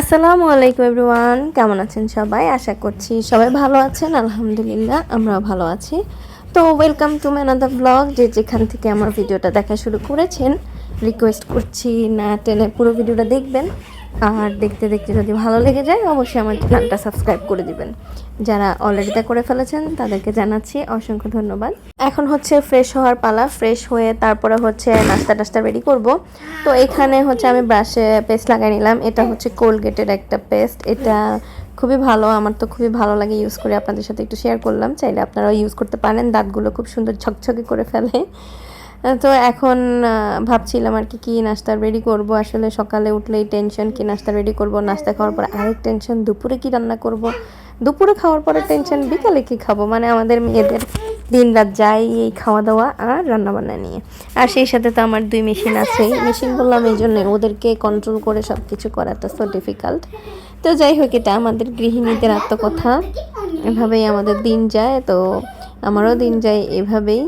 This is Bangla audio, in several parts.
আসসালামু আলাইকুম এভরিওয়ান, কেমন আছেন সবাই? আশা করছি সবাই ভালো আছেন, আলহামদুলিল্লাহ, আমরাও ভালো আছি। তো ওয়েলকাম টু ম্যানাদার ব্লগ যে যেখান থেকে আমার ভিডিওটা দেখা শুরু করেছেন। রিকোয়েস্ট করছি না টেনে পুরো ভিডিওটা দেখবেন। আর দেখতে দেখতে যদি ভালো লেগে যায়, অবশ্যই আমার চ্যানেলটা সাবস্ক্রাইব করে দিবেন। যারা অলরেডি তা করে ফেলেছেন, তাদেরকে জানাচ্ছি অসংখ্য ধন্যবাদ। এখন হচ্ছে ফ্রেশ হওয়ার পালা ফ্রেশ হয়ে তারপরে হচ্ছে নাস্তা টাস্তা রেডি করব। তো এখানে হচ্ছে আমি ব্রাশে পেস্ট লাগাই নিলাম। এটা হচ্ছে কোলগেটের একটা পেস্ট এটা খুবই ভালো, আমার তো খুবই ভালো লাগে ইউজ করে আপনাদের সাথে একটু শেয়ার করলাম। চাইলে আপনারাও ইউজ করতে পারেন। দাঁতগুলো খুব সুন্দর ঝকঝকে করে ফেলে। তো এখন ভাবছিলাম আর কি, কী নাস্তা রেডি করব। আসলে সকালে উঠলেই টেনশন কি নাস্তা রেডি করব? নাস্তা খাওয়ার পর আরেক টেনশন দুপুরে কি রান্না করব? দুপুরে খাওয়ার পরে টেনশন বিকালে কি খাব? মানে আমাদের মেয়েদের দিন রাত যাই এই খাওয়া দাওয়া আর রান্না বান্না নিয়ে। আর সেই সাথে তো আমার দুই মেশিন আছেই। মেশিন বললাম এই জন্যে, ওদেরকে কন্ট্রোল করে সব কিছু করাটা সো ডিফিকাল্ট তো যাই হোক, এটা আমাদের গৃহিণীদের আত্মকথা। এভাবেই আমাদের দিন যায়, তো আমারও দিন যায় এভাবেই।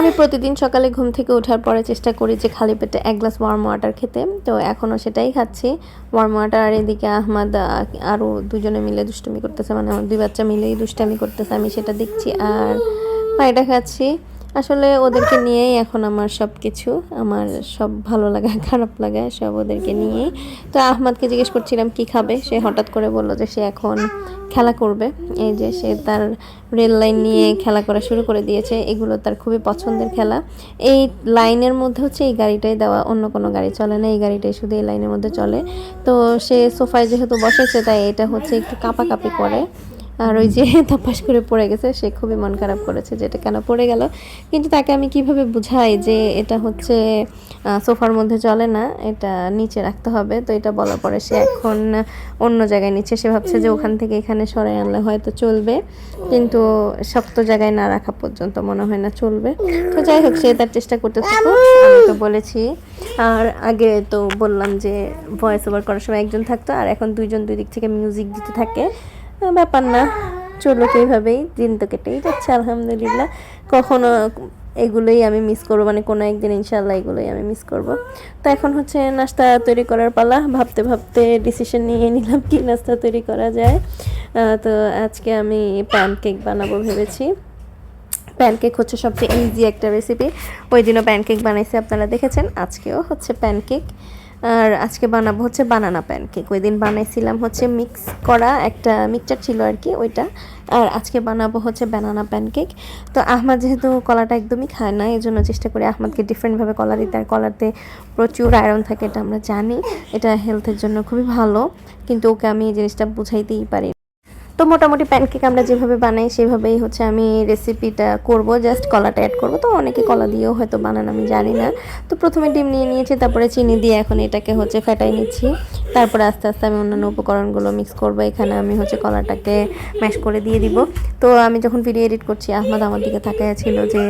আমি প্রতিদিন সকালে ঘুম থেকে ওঠার পরে চেষ্টা করি যে খালি পেটে এক গ্লাস ওয়ার্ম ওয়াটার খেতে। তো এখনও সেটাই খাচ্ছি। ওয়ার্ম ওয়াটার আর এদিকে আহমাদ আহ, আরও দুজনে মিলে দুষ্টুমি করতেছে মানে আমার দুই বাচ্চা মিলেই দুষ্টামি করতেছে আমি সেটা দেখছি। আর পায়টা খাচ্ছি। আসলে ওদেরকে নিয়েই এখন আমার সব কিছু আমার সব ভালো লাগা, খারাপ লাগা, সব ওদেরকে নিয়েই। তো আহমাদকে জিজ্ঞেস করছিলাম, কি খাবে? সে হঠাৎ করে বলল যে সে এখন খেলা করবে। এই যে সে তার রেল লাইন নিয়ে খেলা করা শুরু করে দিয়েছে। এগুলো তার খুবই পছন্দের খেলা। এই লাইনের মধ্যে হচ্ছে এই গাড়িটাই দেওয়া, অন্য কোনো গাড়ি চলে না। এই গাড়িটাই শুধু এই লাইনের মধ্যে চলে। তো সে সোফায় যেহেতু বসেছে, তাই এটা হচ্ছে একটু কাঁপাকাঁপি করে। আর ওই যে তাপাস করে পড়ে গেছে, সে খুবই মন খারাপ করেছে যে এটা কেন পড়ে গেল। কিন্তু তাকে আমি কীভাবে বুঝাই যে এটা হচ্ছে সোফার মধ্যে চলে না, এটা নিচে রাখতে হবে। তো এটা বলার পরে সে এখন অন্য জায়গায় নিচে সে ভাবছে যে ওখান থেকে এখানে সরাই আনলে হয়তো চলবে। কিন্তু শক্ত জায়গায় না রাখা পর্যন্ত মনে হয় না চলবে। তো যাই হোক, সে তার চেষ্টা করতে থাকুক। আমি তো বলেছি। আর আগে তো বললাম যে ভয়েস ওভার করার সময় একজন থাকতো। আর এখন দুইজন দুই দিক থেকে মিউজিক দিতে থাকে। ব্যাপার না। চলুক এইভাবেই, দিন তো কেটেই যাচ্ছে, আলহামদুলিল্লাহ। কখনো এগুলোই আমি মিস করব মানে কোনো একদিন ইনশাল্লাহ এগুলোই আমি মিস করব। তো এখন হচ্ছে নাস্তা তৈরি করার পালা, ভাবতে ভাবতে ডিসিশন নিয়ে নিলাম কি নাস্তা তৈরি করা যায়। তো আজকে আমি প্যানকেক বানাবো ভেবেছি। প্যানকেক হচ্ছে সবচেয়ে ইজি একটা রেসিপি ওই দিনও প্যানকেক বানাইছে, আপনারা দেখেছেন। আজকেও হচ্ছে প্যানকেক আর আজকে বানাবো হচ্ছে বানানা প্যানকেক। ওই দিন বানাইছিলাম হচ্ছে মিক্স করা একটা মিক্সচার ছিল আর কি ওইটা। আর আজকে বানাবো হচ্ছে বানানা প্যানকেক। তো আহমাদ যেহেতু কলাটা একদমই খায় না এই জন্য চেষ্টা করি আহমাদকে ডিফারেন্টভাবে কলা দিতে। আর কলাতে প্রচুর আয়রন থাকে, এটা আমরা জানি। এটা হেলথের জন্য খুবই ভালো। কিন্তু ওকে আমি এই জিনিসটা বুঝাইতেই পারি। তো মোটামুটি প্যানকেক আমরা যেভাবে বানাই, সেভাবেই হচ্ছে আমি রেসিপিটা করব জাস্ট কলাটা অ্যাড করব। তো অনেকে কলা দিয়েও হয়তো বানান, আমি জানি না। তো প্রথমে ডিম নিয়ে নিয়েছি, তারপরে চিনি দিয়ে এখন এটাকে হচ্ছে ফেটাই নিচ্ছি। তারপরে আস্তে আস্তে আমি অন্যান্য উপকরণগুলো মিক্স করব। এখানে আমি হচ্ছে কলাটাকে ম্যাশ করে দিয়ে দিব। তো আমি যখন ভিডিও এডিট করছি, আহমদ আমার দিকে তাকায় ছিল যে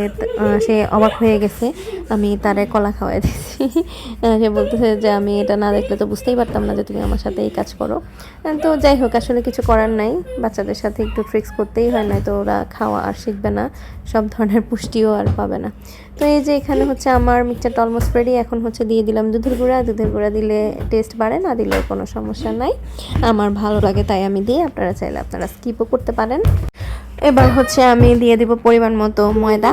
সে অবাক হয়ে গেছে। আমি তারে কলা খাওয়াই দিচ্ছি সে বলতেছে যে, আমি এটা না দেখলে তো বুঝতেই পারতাম না যে তুমি আমার সাথে এই কাজ করো। তো যাই হোক, আসলে কিছু করার নাই। বাচ্চাদের সাথে একটু ট্রিক্স করতেই হয় না তো ওরা খাওয়া আর শিখবে না, সব ধরনের পুষ্টিও আর পাবে না। তো এই যে এখানে হচ্ছে আমার মিক্সচারটা অলমোস্ট রেডি এখন হচ্ছে দিয়ে দিলাম দুধের গুঁড়া। দুধের গুঁড়া দিলে টেস্ট বাড়ে, না দিলেও কোনো সমস্যা নাই। আমার ভালো লাগে তাই আমি দিই, আপনারা চাইলে আপনারা স্কিপও করতে পারেন। এবার হচ্ছে আমি দিয়ে দিব পরিমাণ মতো ময়দা।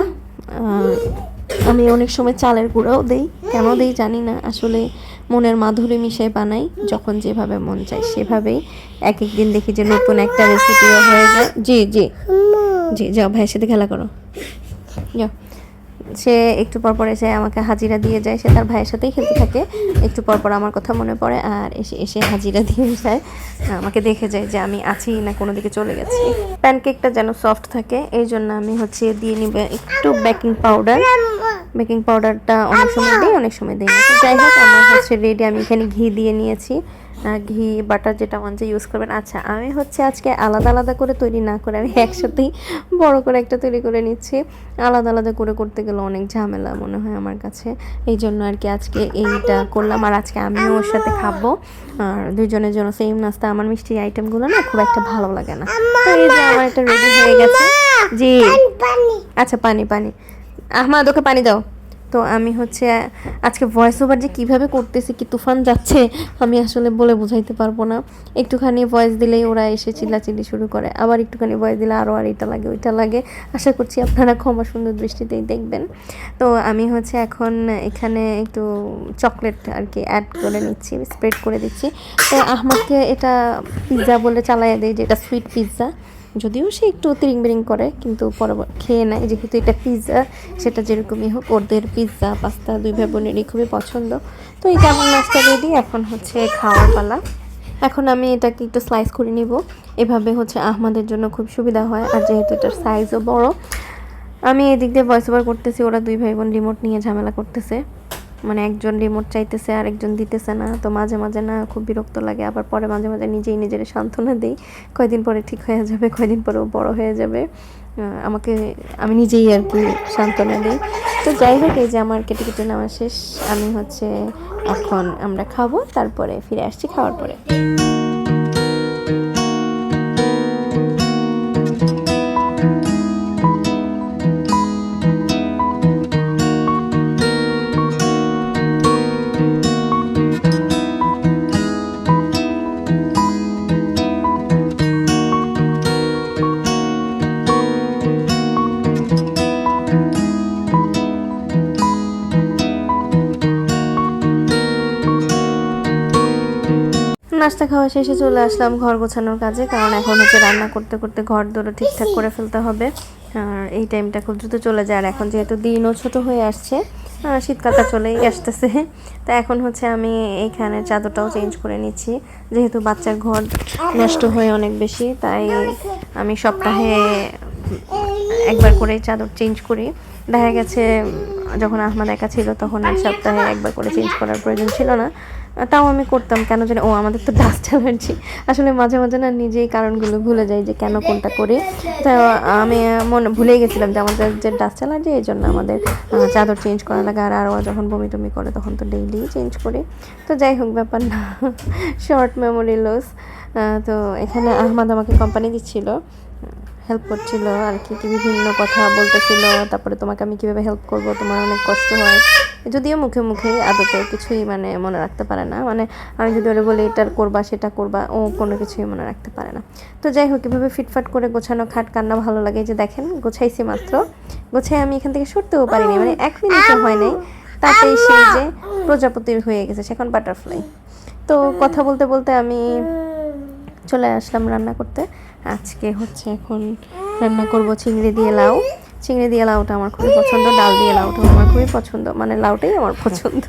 আমি অনেক সময় চালের গুঁড়াও দিই, কেন দিই জানি না। আসলে মনের মাধুরী মিশাই বানাই যখন যেভাবে মন চায় সেভাবেই এক এক দিন দেখি যে নতুন একটা রেসিপিও হয়ে যায়। জি জি। জি যাও ভাইয়ের সাথে খেলা করো। যাও। সে একটু পর পর এসে আমাকে হাজিরা দিয়ে যায়, সে তার ভাইয়ের সাথেই খেলতে থাকে। একটু পর পর আমার কথা মনে পড়ে আর এসে এসে হাজিরা দিয়ে যায়। আমাকে দেখে যায় যে আমি আছি না কোনো দিকে চলে গেছি। প্যানকেকটা যেন সফট থাকে, এই জন্য আমি হচ্ছে দিয়ে নিবে একটু বেকিং পাউডার বেকিং পাউডারটা অনেক সময় দিই, অনেক সময় দিই যাই হোক, আমার হচ্ছে রেডি আমি এখানে ঘি দিয়ে নিয়েছি। ঘি বাটার যেটা মন ইউজ করবেন। আচ্ছা আমি হচ্ছে আজকে আলাদা আলাদা করে তৈরি না করে আমি একসাথেই বড় করে একটা তৈরি করে নিচ্ছি। আলাদা আলাদা করে করতে গেলে অনেক ঝামেলা মনে হয় আমার কাছে। এই জন্য আর কি আজকে এইটা করলাম। আর আজকে আমিও ওর সাথে খাব। আর দুজনের জন্য সেম নাস্তা। আমার মিষ্টি আইটেমগুলো না খুব একটা ভালো লাগে না। তো এই যে আমার একটা রেডি হয়ে গেছে। জি। আচ্ছা পানি পানি। আহমাদ ওকে পানি দাও। তো আমি হচ্ছে, আজকে ভয়েস ওভার যে কীভাবে করতেছি, কি তুফান যাচ্ছে, আমি আসলে বলে বোঝাইতে পারব না। একটুখানি ভয়েস দিলেই ওরা এসে চিল্লাচিল্লি শুরু করে। আবার একটুখানি ভয়েস দিলে আরও আর এটা লাগে, ওইটা লাগে। আশা করছি আপনারা ক্ষমা সুন্দর দৃষ্টিতেই দেখবেন। তো আমি হচ্ছে এখন এখানে একটু চকলেট আর কি অ্যাড করে নিচ্ছি স্প্রেড করে দিচ্ছি। তো আহমদকে এটা পিৎজা বলে চালাইয়া দেয় যে এটা সুইট পিৎজা যদিও সে একটু তিরিং বিরিং করে, কিন্তু পরে খেয়ে নেয়। যেহেতু এটা পিৎজা সেটা যেরকমই হোক, ওদের পিৎজা পাস্তা দুই ভাই বোনেরই খুবই পছন্দ। তো এই কেমন নাস্তা রেডি এখন হচ্ছে খাওয়ার পালা। এখন আমি এটাকে একটু স্লাইস করে নিব। এভাবে হচ্ছে আহমাদের জন্য খুব সুবিধা হয়, আর যেহেতু এটার সাইজও বড়, আমি এদিক দিয়ে ভয়েস ওভার করতেছি, ওরা দুই ভাই বোন রিমোট নিয়ে ঝামেলা করতেছে। মানে একজন রিমোট চাইতেছে আর একজন দিতেছে না। তো মাঝে মাঝে না খুব বিরক্ত লাগে। আবার পরে মাঝে মাঝে নিজেই নিজের সান্ত্বনা দিই। কয়দিন পরে ঠিক হয়ে যাবে, কয়দিন পরে ও বড় হয়ে যাবে। আমাকে, আমি নিজেই আর কি সান্ত্বনা দিই। তো যাই হোক, এই যে আমার কেটে কেটে নেওয়া শেষ। আমি হচ্ছে এখন আমরা খাব, তারপরে ফিরে আসছি খাওয়ার পরে। নাস্তা খাওয়া শেষে চলে আসলাম ঘর গোছানোর কাজে, কারণ এখন হচ্ছে রান্না করতে করতে ঘর দৌড়ো ঠিকঠাক করে ফেলতে হবে। আর এই টাইমটা খুব দ্রুত চলে যায়, আর এখন যেহেতু দিনও ছোট হয়ে আসছে শীতকালটা চলেই আসতেছে। তা এখন হচ্ছে আমি এইখানে চাদরটাও চেঞ্জ করে নিচ্ছি, যেহেতু বাচ্চার ঘর নষ্ট হয়ে অনেক বেশি, তাই আমি সপ্তাহে একবার করে চাদর চেঞ্জ করি। দেখা গেছে যখন আহমাদ একা ছিল তখন এক সপ্তাহে একবার করে চেঞ্জ করার প্রয়োজন ছিল না। তাও আমি করতাম কেন জানি? ও আমাদের তো ডাস্ট অ্যালার্জি আসলে মাঝে মাঝে না নিজেই কারণগুলো ভুলে যাই যে কেন কোনটা করি। তো আমি মনে ভুলে গেছিলাম যে আমাদের যে ডাস্ট অ্যালার্জি এই জন্য আমাদের চাদর চেঞ্জ করা লাগে। আর আরও যখন বমি টমি করে তখন তো ডেইলি চেঞ্জ করি। তো যাই হোক ব্যাপার না। শর্ট মেমোরি লস তো এখানে আহমাদ আমাকে কোম্পানি দিচ্ছিল। হেল্প করছিল আর কি কি বিভিন্ন কথা বলতেছিল। তারপরে তোমাকে আমি কীভাবে হেল্প করব? তোমার অনেক কষ্ট হয়। যদিও মুখে মুখে আদতে কিছুই মানে মনে রাখতে পারে না। মানে আমি যদি ওরে বলি, এটার করবা, সেটা করবা, ও কোনো কিছুই মনে রাখতে পারে না। তো যাই হোক, এভাবে ফিটফাট করে গোছানো খাট কান্না ভালো লাগে। যে দেখেন, গোছাইছি মাত্র। গোছাই আমি এখান থেকে সরতেও পারিনি। মানে এক মিনিটও হয় নাই। তাতেই সেই যে প্রজাপতির হয়ে গেছে, সে এখন বাটারফ্লাই তো কথা বলতে বলতে আমি চলে আসলাম রান্না করতে। আজকে হচ্ছে এখন রান্না করব চিংড়ি দিয়ে লাউ। চিংড়ি দিয়ে লাউটা আমার খুবই পছন্দ, ডাল দিয়ে লাউটা আমার খুবই পছন্দ মানে লাউটাই আমার পছন্দ।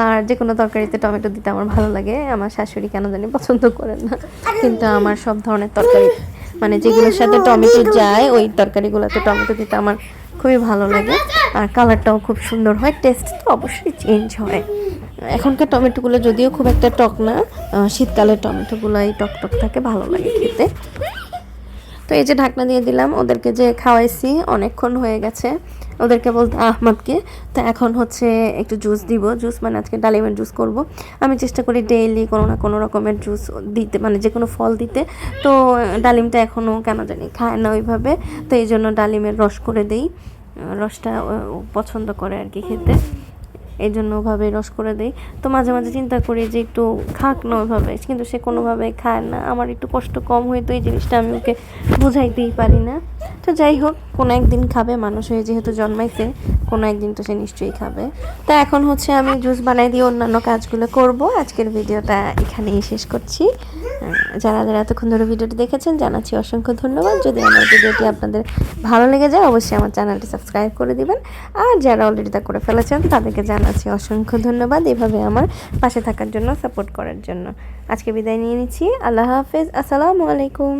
আর যে কোনো তরকারিতে টমেটো দিতে আমার ভালো লাগে, আমার শাশুড়ি কেন জানি পছন্দ করেন না। কিন্তু আমার সব ধরনের তরকারি মানে যেগুলোর সাথে টমেটো যায়, ওই তরকারিগুলোতে টমেটো দিতে আমার খুবই ভালো লাগে। আর কালারটাও খুব সুন্দর হয় টেস্ট তো অবশ্যই চেঞ্জ হয়। এখনকার টমেটোগুলো যদিও খুব একটা টক না শীতকালের টমেটোগুলোই টক টক থাকে, ভালো লাগে খেতে। তো এই যে ঢাকনা দিয়ে দিলাম, ওদেরকে যে খাওয়াইছি অনেকক্ষণ হয়ে গেছে। ওদেরকে বলতে আহমদকে, তো এখন হচ্ছে একটু জুস দিব। জুস মানে আজকে ডালিমের জুস করব। আমি চেষ্টা করি ডেইলি কোনো না কোনো রকমের জুস দিতে মানে যে কোনো ফল দিতে। তো ডালিমটা এখনও কেন জানি খায় না ওইভাবে। তো এই জন্য ডালিমের রস করে দিই। রসটা পছন্দ করে আর কি খেতে। এই জন্য ওভাবে রস করে দেয় তো মাঝে মাঝে চিন্তা করি যে একটু খাক না ওইভাবে কিন্তু সে কোনোভাবে খায় না। আমার একটু কষ্ট কম হয়তো এই জিনিসটা আমি ওকে বুঝাইতেই পারি না। তো যাই হোক, কোনো একদিন খাবে মানুষ হয়ে যেহেতু জন্মাইছে, কোনো একদিন তো সে নিশ্চয়ই খাবে। তা এখন হচ্ছে আমি জুস বানাই দিয়ে অন্যান্য কাজগুলো করব। আজকের ভিডিওটা এখানেই শেষ করছি। যারা যারা এতক্ষণ ধরে ভিডিওটি দেখেছেন, জানাচ্ছি অসংখ্য ধন্যবাদ। যদি আমার ভিডিওটি আপনাদের ভালো লেগে যায়, অবশ্যই আমার চ্যানেলটি সাবস্ক্রাইব করে দিবেন। আর যারা অলরেডি তা করে ফেলেছেন, তাদেরকে জানাচ্ছি অসংখ্য ধন্যবাদ এভাবে আমার পাশে থাকার জন্য সাপোর্ট করার জন্য। আজকে বিদায় নিয়ে নিচ্ছি। আল্লাহ হাফেজ। আসসালামু আলাইকুম।